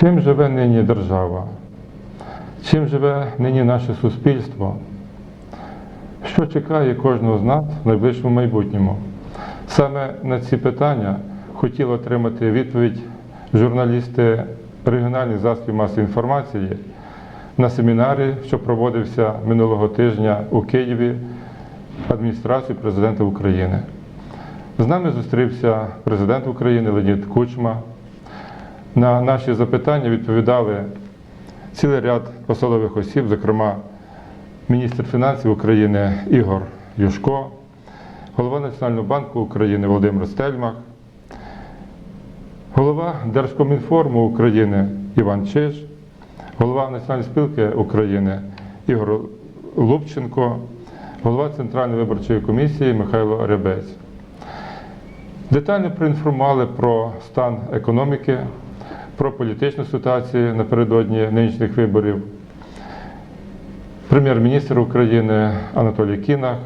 Чим живе нині держава? Чим живе нині наше суспільство? Що чекає кожного з нас в найближчому майбутньому? Саме на ці питання хотіли отримати відповідь журналісти регіональних засобів масової інформації на семінарі, що проводився минулого тижня у Києві адміністрації президента України. З нами зустрівся президент України Леонід Кучма. На наші запитання відповідали цілий ряд посадових осіб, зокрема міністр фінансів України Ігор Юшко, голова Національного банку України Володимир Стельмах, голова Держкомінформу України Іван Чиж, голова Національної спілки України Ігор Лубченко, голова Центральної виборчої комісії Михайло Рябець. Детально проінформували про стан економіки, про політичну ситуацію напередодні нинішніх виборів. Прем'єр-міністр України Анатолій Кінах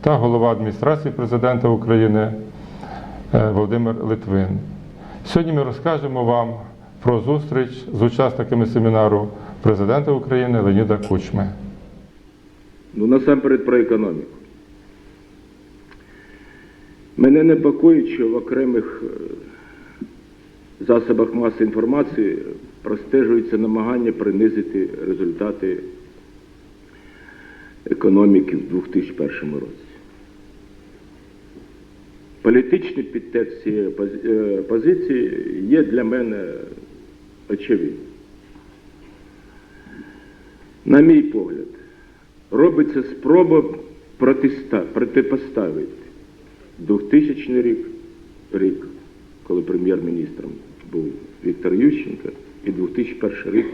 та голова адміністрації президента України е, Володимир Литвин. Сьогодні ми розкажемо вам про зустріч з учасниками семінару президента України Леоніда Кучми. Ну, насамперед про економіку. Мене непокоїть, що в окремих е, засобах масової інформації простежується намагання принизити результати економіки в 2001 році. Політичний підтекст цієї е, позиції є для мене очевидним. На мій погляд, робиться спроба протипоставити 2000 рік, рік, коли прем'єр-міністром був Віктор Ющенко, і 2001 рік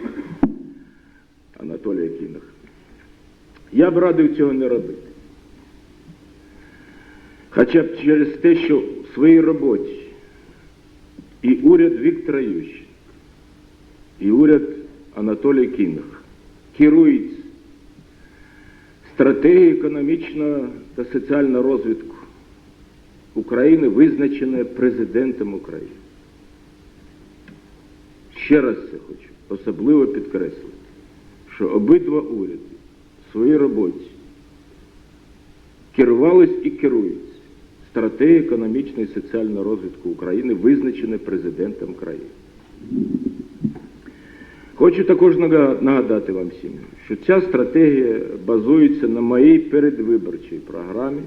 Анатолій Кінах. Я б радив цього не робити. Хоча б через те, що в своїй роботі і уряд Віктора Ющенка, і уряд Анатолія Кінах керують стратегією економічного та соціального розвитку України, визначеної президентом України. Ще раз це хочу особливо підкреслити, що обидва уряди в своїй роботі керувались і керуються стратегією економічного і соціального розвитку України, визначеною президентом країни. Хочу також нагадати вам всім, що ця стратегія базується на моїй передвиборчій програмі,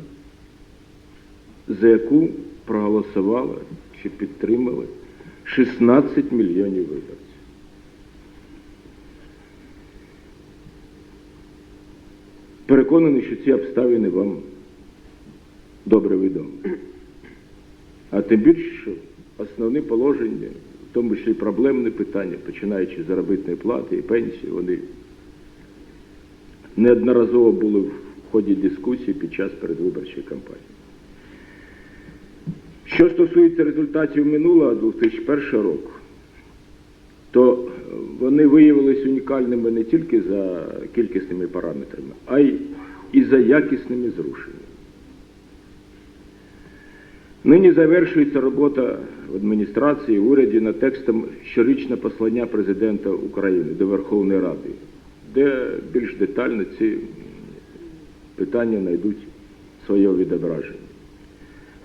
за яку проголосувало чи підтримали 16 мільйонів виборців. Переконаний, що ці обставини вам добре відомі. А тим більше, що основні положення, в тому числі проблемні питання, починаючи з заробітної плати і пенсії, вони неодноразово були в ході дискусії під час передвиборчої кампанії. Що стосується результатів минулого 2001 року, то вони виявилися унікальними не тільки за кількісними параметрами, а й і за якісними зрушеннями. Нині завершується робота в адміністрації, в уряді над текстом щорічне послання президента України до Верховної Ради, де більш детально ці питання знайдуть своє відображення.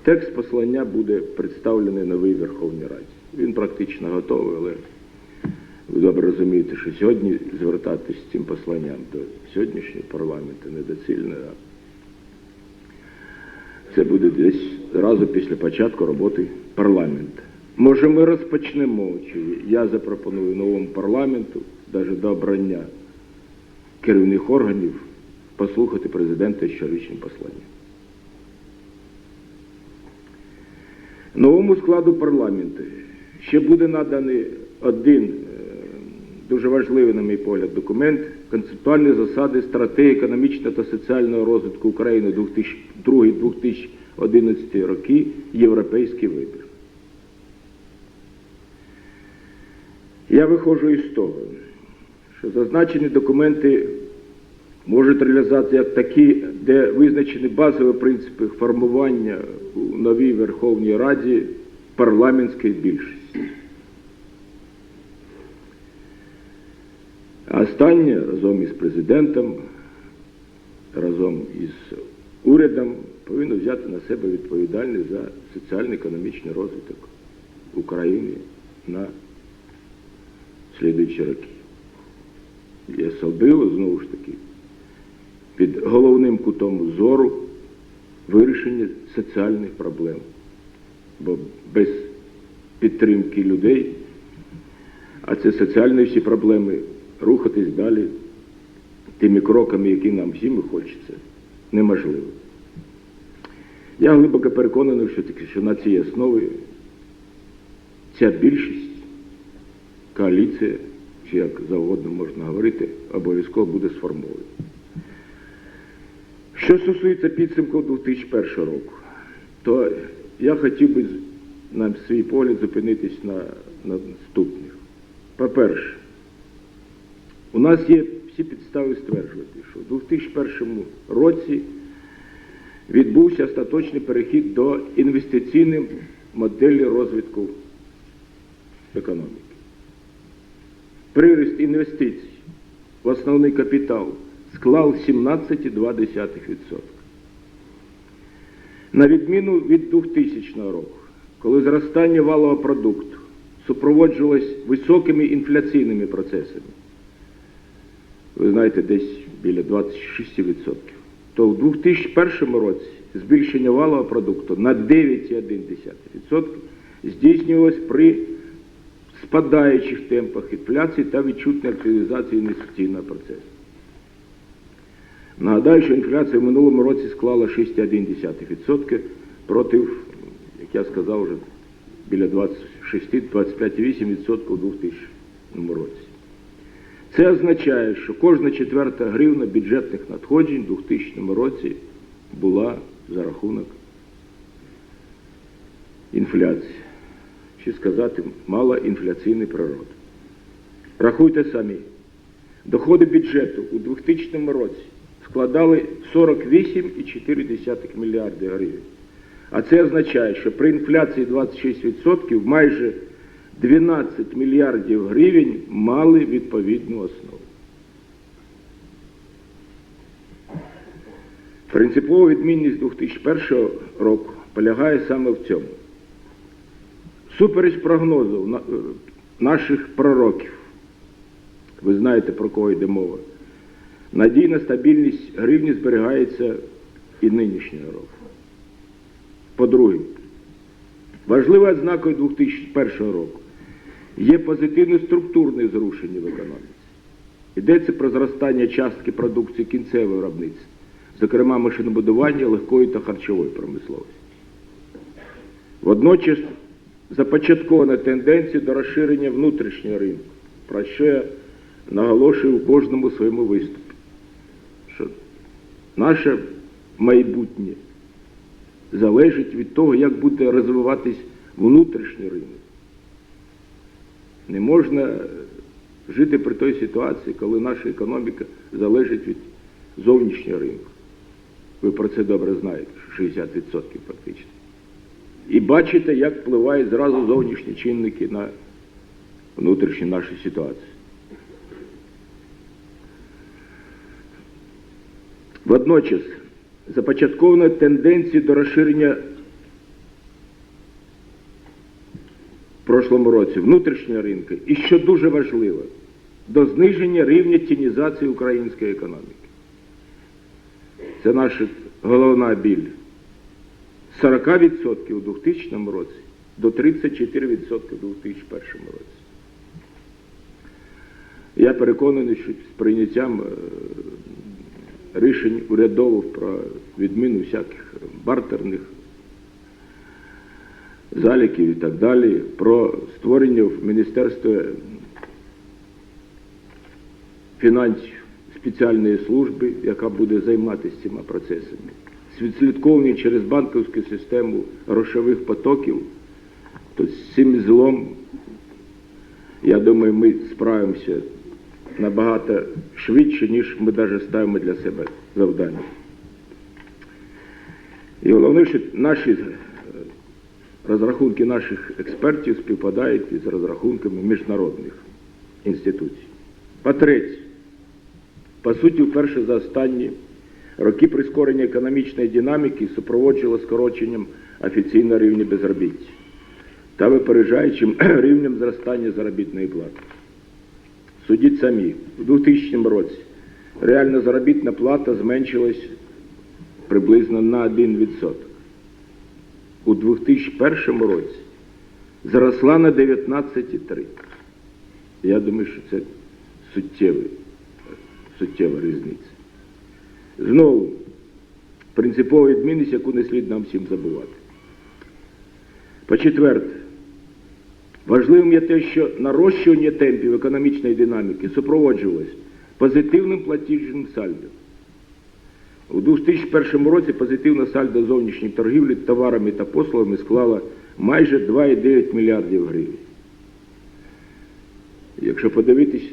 Текст послання буде представлений новій Верховній Раді. Він практично готовий, але ви добре розумієте, що сьогодні звертатись з цим посланням до сьогоднішнього парламенту недоцільно. Це буде десь зразу після початку роботи парламенту. Може, ми розпочнемо, чи я запропоную новому парламенту, навіть до обрання керівних органів, послухати президента щорічним посланням. Новому складу парламенту ще буде наданий один е, дуже важливий, на мій погляд, документ концептуальні засади стратегії економічного та соціального розвитку України 2002-2011 роки Європейський вибір. Я виходжу із того, що зазначені документи можуть реалізуватися як такі, де визначені базові принципи формування у новій Верховній Раді парламентської більшості. Останнє разом із президентом, разом із урядом повинно взяти на себе відповідальність за соціально-економічний розвиток України на слідуючі роки. І особливо, знову ж таки, під головним кутом зору вирішення соціальних проблем. Бо без підтримки людей, а це соціальні всі проблеми, рухатись далі тими кроками, які нам всім хочеться, неможливо. Я глибоко переконаний, що таки, що на цій основі ця більшість, коаліція, чи як завгодно можна говорити, обов'язково буде сформована. Що стосується підсумків 2001 року, то я хотів би на свій погляд зупинитись на, на наступних. По-перше, у нас є всі підстави стверджувати, що в 2001 році відбувся остаточний перехід до інвестиційної моделі розвитку економіки. Приріст інвестицій в основний капітал склав 17,2%. На відміну від 2000 року, коли зростання валового продукту супроводжувалось високими інфляційними процесами, ви знаєте, десь біля 26%, то в 2001 році збільшення валового продукту на 9,1% здійснювалось при спадаючих темпах інфляції та відчутній активізації інвестиційного процесу. Нагадаю, що інфляція в минулому році склала 6,1% проти, як я сказав, вже біля 26-25,8% у 2000 році. Це означає, що кожна четверта гривна бюджетних надходжень у 2000 році була за рахунок інфляції. Чи сказати, мала інфляційний природи. Рахуйте самі. Доходи бюджету у 2000 році складали 48,4 мільярди гривень. А це означає, що при інфляції 26% майже 12 мільярдів гривень мали відповідну основу. Принципова відмінність 2001 року полягає саме в цьому. Супереч прогнозу е, наших пророків, ви знаєте, про кого йде мова, надійна стабільність гривні зберігається і нинішнього року. По-друге, важливою ознакою 2001 року є позитивне структурне зрушення в економіці. Йдеться про зростання частки продукції кінцевого виробництва, зокрема машинобудування, легкої та харчової промисловості. Водночас започаткована тенденція до розширення внутрішнього ринку, про що я наголошую в кожному своєму виступі, наше майбутнє залежить від того, як буде розвиватись внутрішній ринок. Не можна жити при той ситуації, коли наша економіка залежить від зовнішнього ринку. Ви про це добре знаєте, 60% практично. І бачите, як впливають зразу зовнішні чинники на внутрішню нашу ситуацію. Водночас започаткована тенденція до розширення в прошлому році внутрішнього ринку і, що дуже важливо, до зниження рівня тінізації української економіки. Це наша головна біль. 40% у 2000 році до 34% у 2001 році. Я переконаний, що з прийняттям е, рішень урядових про відміну всяких бартерних заліків і так далі, про створення в Міністерстві фінансів спеціальної служби, яка буде займатися цими процесами, відслідковування через банківську систему грошових потоків, то з цим злом, я думаю, ми справимося набагато швидше, ніж ми навіть ставимо для себе завдання. І головне, що наші е, розрахунки наших експертів співпадають із розрахунками міжнародних інституцій. По-третє, по суті, вперше за останні роки прискорення економічної динаміки супроводжувало скороченням офіційного рівня безробіття та випереджаючим рівнем зростання заробітної плати. Судіть самі, у 2000 році реальна заробітна плата зменшилась приблизно на 1%. У 2001 році зросла на 19,3%. Я думаю, що це суттєвий, суттєва різниця. Знову, принципова відмінність, яку не слід нам всім забувати. По-четверте, важливим є те, що нарощування темпів економічної динаміки супроводжувалось позитивним платіжним сальдом. У 2001 році позитивне сальдо зовнішньої торгівлі товарами та послугами склало майже 2,9 мільярдів гривень. Якщо подивитись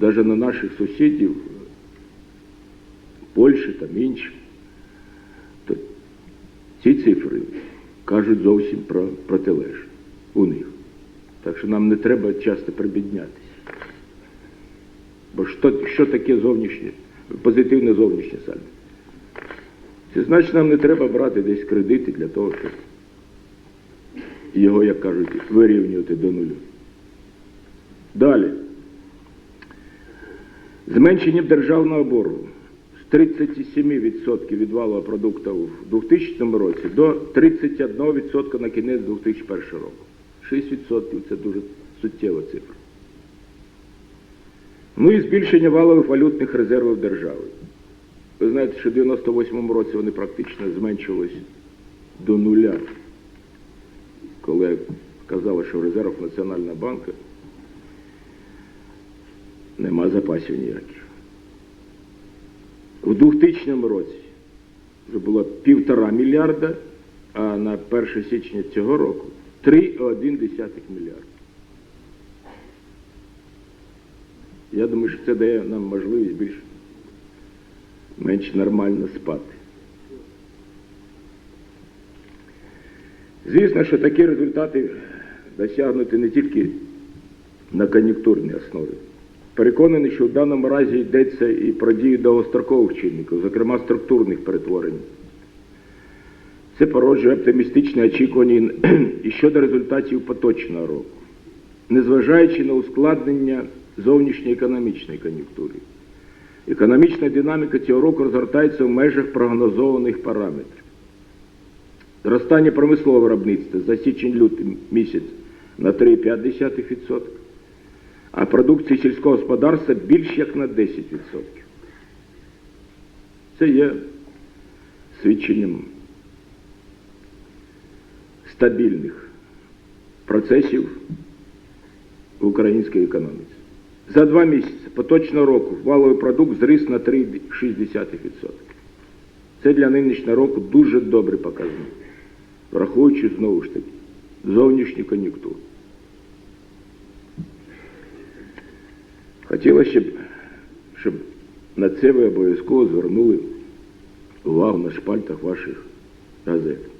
навіть на наших сусідів, Польщі там інші, то ці цифри кажуть зовсім про протилежне у них. Так що нам не треба часто прибіднятися. Бо що, що таке зовнішнє, позитивне зовнішнє сальдо? Це значить, нам не треба брати десь кредити для того, щоб його, як кажуть, вирівнювати до нулю. Далі. Зменшенням державного боргу з 37% від валового продукту в 2000 році до 31% на кінець 2001 року. 6% це дуже суттєва цифра. Ну і збільшення валових валютних резервів держави. Ви знаєте, що в 98-му році вони практично зменшились до нуля, коли казали, що в резервах Національного банку нема запасів ніяких. У 2000 році вже було півтора мільярда, а на 1 січня цього року 3,1 мільярда. Я думаю, що це дає нам можливість більш менш нормально спати. Звісно, що такі результати досягнуті не тільки на кон'юнктурній основі. Переконаний, що в даному разі йдеться і про дію довгострокових чинників, зокрема структурних перетворень. Це породжує оптимістичні очікування і щодо результатів поточного року, незважаючи на ускладнення зовнішньої економічної кон'юнктури. Економічна динаміка цього року розгортається в межах прогнозованих параметрів. Зростання промислового виробництва за січень-лютий місяць на 3,5%, а продукції сільського господарства більш як на 10%. Це є свідченням стабільних процесів в українській економіці. За два місяці поточного року валовий продукт зріс на 3,6%. Це для нинішнього року дуже добрий показник, враховуючи знову ж таки зовнішню кон'юнктуру. Хотілося, щоб, щоб на це ви обов'язково звернули увагу на шпальтах ваших газет.